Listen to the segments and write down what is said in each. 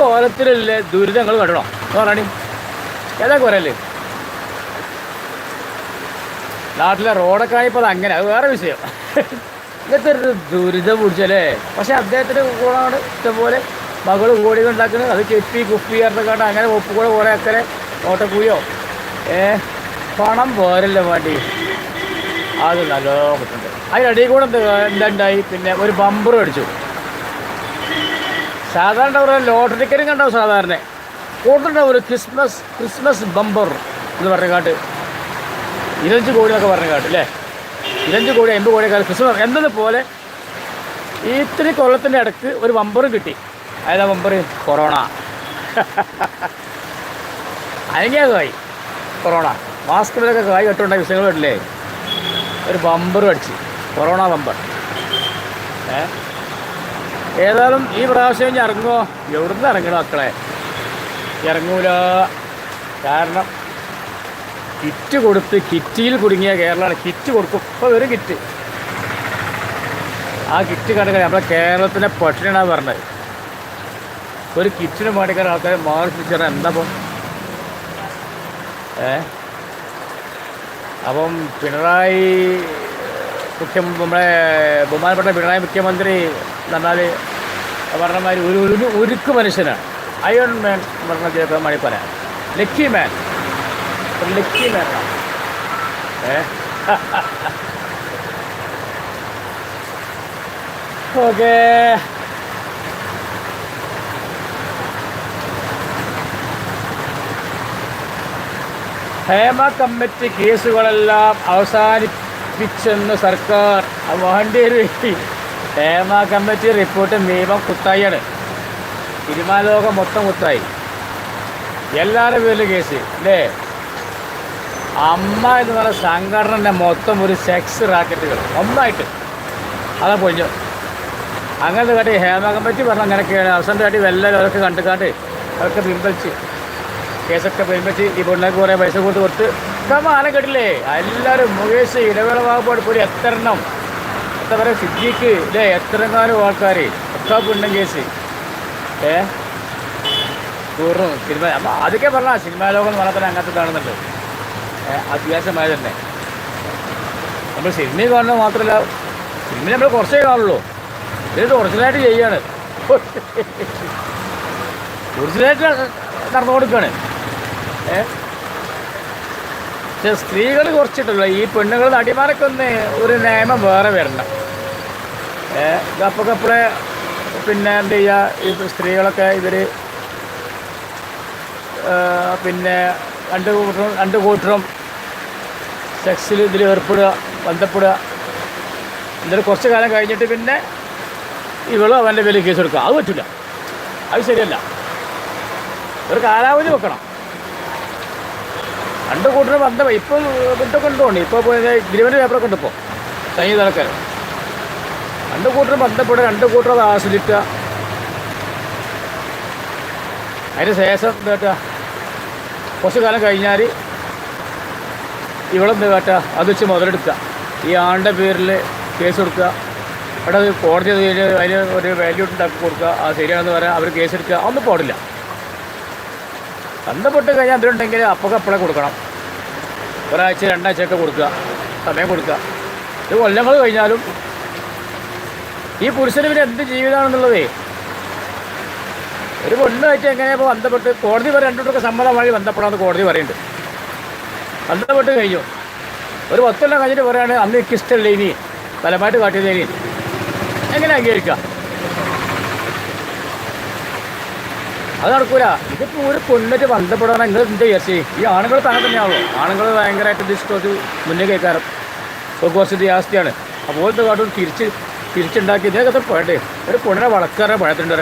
കോലത്തിലുള്ള ദുരിതങ്ങൾ കണ്ടോ? പറയണി ഏതാ കുറയല്ലേ നാട്ടിലെ റോഡൊക്കെ അത് അങ്ങനെ അത് വേറെ വിഷയം. ഇങ്ങനത്തെ ഒരു ദുരിതം പിടിച്ചല്ലേ? പക്ഷെ അദ്ദേഹത്തിന്റെ ഗുണമാണ് ഇഷ്ടംപോലെ മകളും കൂടി ഉണ്ടാക്കുന്നത്. അത് കെപ്പി കുപ്പി പറഞ്ഞാണ്ട് അങ്ങനെ ഉപ്പ് കൂടെ കുറേ അക്കരെ ഓട്ടക്കൂയോ ഏ പണം പോരല്ലോ വേണ്ടി? അത് നല്ലോ കിട്ടുന്നുണ്ട്. അതിനിടയിൽ കൂടെ എന്താ ഉണ്ടായി? പിന്നെ ഒരു ബമ്പർ അടിച്ചു സാധാരണ ഒരു ലോട്ടറി ടിക്കറ്റും കണ്ടാവും സാധാരണ. കൂടുതലുണ്ടാവും ഒരു ക്രിസ്മസ് ക്രിസ്മസ് ബമ്പർ എന്ന് പറഞ്ഞ കാട്ട് ഇരഞ്ച് കോടി എന്നൊക്കെ പറഞ്ഞ കാട്ട് അല്ലേ? ഇരഞ്ച് കോടി അമ്പത് കോടി ക്രിസ്മസ് എന്നതുപോലെ ഈ ഇത്തിരി കൊല്ലത്തിന്റെ ഇടയ്ക്ക് ഒരു ബമ്പറും കിട്ടി. ഏതാ ബമ്പർ കൊറോണ. അനങ്ങിയതായി കൊറോണ. മാസ്ക് വിലൊക്കെ കായ് കെട്ടുണ്ടായി വിഷയങ്ങൾ ഒരു ബമ്പറും അടിച്ച്. Corona bumper. ഏ? ഏതായാലും ഈ പ്രാവശ്യം ഇനി ഇറങ്ങുമോ എവിടുന്ന് ഇറങ്ങണം മക്കളെ? ഇറങ്ങൂല. കാരണം കിറ്റ് കൊടുത്ത് കിറ്റിയിൽ കുടുങ്ങിയ കേരളമാണ് കിറ്റ് കൊടുക്കും. ഇപ്പോൾ വെറും കിറ്റ് ആ കിറ്റ് കണ്ടെങ്കിൽ നമ്മളെ കേരളത്തിന്റെ പട്ടിണിയാണ് പറഞ്ഞത് ഒരു കിറ്റിന് വേണ്ടിക്കാൻ ആൾക്കാരെ മാറി എന്താപ്പം ഏ? അപ്പം പിണറായി മുഖ്യ നമ്മുടെ ബഹുമാനപ്പെട്ട പിണറായി മുഖ്യമന്ത്രി എന്ന് പറഞ്ഞ മാതിരി ഒരു ഒരു ഉരുക്ക് മനുഷ്യനാണ്. അയൺ മാൻ പറഞ്ഞ മണി പറയാം ലക്കി മാൻ ലക്കി മാനാണ് ഏ? ഓക്കേ ഹേമ കമ്മിറ്റി കേസുകളെല്ലാം അവസാനിപ്പിച്ചെന്ന് സർക്കാർ വേണ്ടി. ഹേമ കമ്മിറ്റി റിപ്പോർട്ട് നിയമം കുത്തായിയാണ് തിരുമാലോകം മൊത്തം കുത്തായി. എല്ലാവരുടെ പേരിലും കേസ് അല്ലേ? അമ്മ എന്ന് പറയുന്ന സംഘടനന്റെ മൊത്തം ഒരു സെക്സ് റാക്കറ്റുകൾ ഒന്നായിട്ട്. അതാ പൊഞ്ഞു അങ്ങനത്തെ കാട്ടി ഹേമ കമ്മിറ്റി പറഞ്ഞ അങ്ങനെയൊക്കെയാണ്. അവസാനം കാട്ടി വെല്ലം അവരൊക്കെ കണ്ടുകാണ്ട് അവരൊക്കെ പിൻവലിച്ച് കേസൊക്കെ പിൻവലിച്ച് ഈ പെണ്ണൊക്കെ കുറേ പൈസ കൊടുത്ത് കൊടുത്ത്. ഇപ്പം ആന കേട്ടില്ലേ? എല്ലാവരും മുകേഷ് ഇടവേള വാഗപ്പാട് കൂടി എത്ര സിദ്ധിക്ക് സിദ്ദീഖ് ഇല്ലേ? എത്രങ്ങാനും ആൾക്കാർ ഒക്കെ പെണ്ണും കേസ്. ഏ? ടൂറും സിനിമ അതൊക്കെ പറഞ്ഞാൽ സിനിമാ ലോകം എന്ന് പറഞ്ഞാൽ തന്നെ അങ്ങനത്തെ കാണുന്നുണ്ട് അത്യാവശ്യമായ തന്നെ. നമ്മൾ സിനിമയിൽ കാണുന്നത് മാത്രമല്ല സിനിമ നമ്മൾ കുറച്ചേ കാണുള്ളൂ. ഇത് ഒറിജിനലായിട്ട് ചെയ്യാണ്. ഒറിജിനലായിട്ട് നടന്നു കൊടുക്കുകയാണ് ഏ? പക്ഷെ സ്ത്രീകൾ കുറച്ചിട്ടുള്ളൂ ഈ പെണ്ണുങ്ങൾ നടിമാരൊക്കെ ഒരു നിയമം വേറെ വരണം ഏ കപ്പക്കപ്പളെ പിന്നെ എന്ത് ചെയ്യുക ഈ സ്ത്രീകളൊക്കെ ഇവർ പിന്നെ രണ്ട് കൂട്ടരും രണ്ട് കൂട്ടരും സെക്സിൽ ഇതിൽ ഏർപ്പെടുക ബന്ധപ്പെടുക. എന്നിട്ട് കുറച്ച് കാലം കഴിഞ്ഞിട്ട് പിന്നെ ഇവളും അവന്റെ പേരിൽ കേസ് കൊടുക്കുക അത് പറ്റില്ല അത് ശരിയല്ല. ഒരു കാലാവധി വെക്കണം. രണ്ട് കൂട്ടർ ബന്ധം ഇപ്പോൾ ഇതൊക്കെ ഉണ്ടോണ്ട് ഇപ്പോൾ ഗ്രിവന്റെ പേപ്പറൊക്കെ ഉണ്ട് ഇപ്പോൾ സംഗീത നടക്കാൻ രണ്ട് കൂട്ടർ ബന്ധപ്പെടുക രണ്ട് കൂട്ടർ അത് ആസ്വദിക്കുക. അതിന് ശേഷം എന്താ കുറച്ച് കാലം കഴിഞ്ഞാൽ ഇവളെന്ത് വേട്ട അത് വെച്ച് മുതലെടുക്കുക. ഈ ആളുടെ പേരിൽ കേസ് കൊടുക്കുക. അവിടെ അത് കോടതി അതിന് ഒരു വാല്യൂ ഉണ്ടാക്കി കൊടുക്കുക. അത് ശരിയാണെന്ന് പറയാൻ അവർ കേസ് എടുക്കുക. അതൊന്നും പാടില്ല ബന്ധപ്പെട്ട് കഴിഞ്ഞാൽ അതിലുണ്ടെങ്കിൽ അപ്പൊക്കെ അപ്പോഴേ കൊടുക്കണം? ഒരാഴ്ച രണ്ടാഴ്ചയൊക്കെ കൊടുക്കുക. സമയം കൊടുക്കുക. ഇത് കൊല്ലങ്ങൾ കഴിഞ്ഞാലും ഈ പുരുഷന് പിന്നെ എന്ത് ജീവിതമാണെന്നുള്ളതേ? ഒരു പെണ്ണായിട്ട് എങ്ങനെയാ ഇപ്പോൾ ബന്ധപ്പെട്ട് കോടതി വരെ സമ്മതം വഴി ബന്ധപ്പെടാമെന്ന് കോടതി പറയുന്നുണ്ട്. ബന്ധപ്പെട്ട് കഴിഞ്ഞു. ഒരു പത്തൊല്ലം കഴിഞ്ഞിട്ട് പറയുകയാണ് അന്ന് എനിക്ക് ഇഷ്ടമില്ല ഇനി? ബലമായിട്ട് കാട്ടിയത് ഇനി. എങ്ങനെ അംഗീകരിക്കാം? അത് നടക്കൂല. ഇതിപ്പോൾ ഒരു പെണ്ണിട്ട് ബന്ധപ്പെടാൻ നിങ്ങൾ എന്താ വിചാരിച്ചേ? ഈ ആണുങ്ങൾ തന്നെ തന്നെയാണല്ലോ ആണുങ്ങൾ ഭയങ്കരമായിട്ട് ഇഷ്ടം മുന്നേ കേൾക്കാറ്. കുറച്ച് ജാസ്തിയാണ് ഇത് കാട്ടും തിരിച്ച് തിരിച്ചുണ്ടാക്കി ഇതൊക്കെ പോട്ടെ ഒരു പെണ്ണിനെ വളക്കാറെ പഴത്തിന്റെ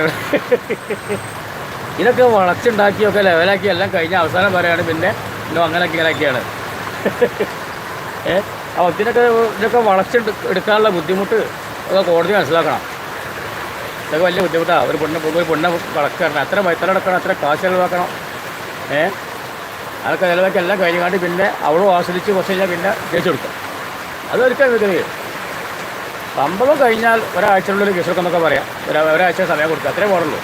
ഇതൊക്കെ വളച്ചുണ്ടാക്കിയൊക്കെ ലെവലാക്കി എല്ലാം കഴിഞ്ഞ അവസാനം പറയാണ് പിന്നെ ഇന്നോ അങ്ങനെയൊക്കെ ഇങ്ങനെയൊക്കെയാണ്. ഏഹ് അപ്പോൾ ഇതിനൊക്കെ ഇതൊക്കെ വളച്ചെടുക്കാനുള്ള ബുദ്ധിമുട്ട് കോടതി മനസ്സിലാക്കണം. ഇതൊക്കെ വലിയ ബുദ്ധിമുട്ടാണ് ഒരു പൊണ്ണ ഒരു പൊണ്ണ വളക്കണം അത്ര വൈത്തലടക്കണം അത്ര കാശ് ചിലവാക്കണം. ഏ? അതൊക്കെ ചിലവാക്കി എല്ലാം കഴിഞ്ഞാണ്ട് പിന്നെ അവളും ആസ്വദിച്ച് കുറച്ച് കഴിഞ്ഞാൽ പിന്നെ കേസ് കൊടുക്കും. അതൊരിക്കലും വിധവേ സംഭവം കഴിഞ്ഞാൽ ഒരാഴ്ചയുള്ളിൽ കേസ് കൊടുക്കുന്നൊക്കെ പറയാം. ഒരാഴ്ച സമയം കൊടുക്കുക. അത്രേ പാടുള്ളൂ.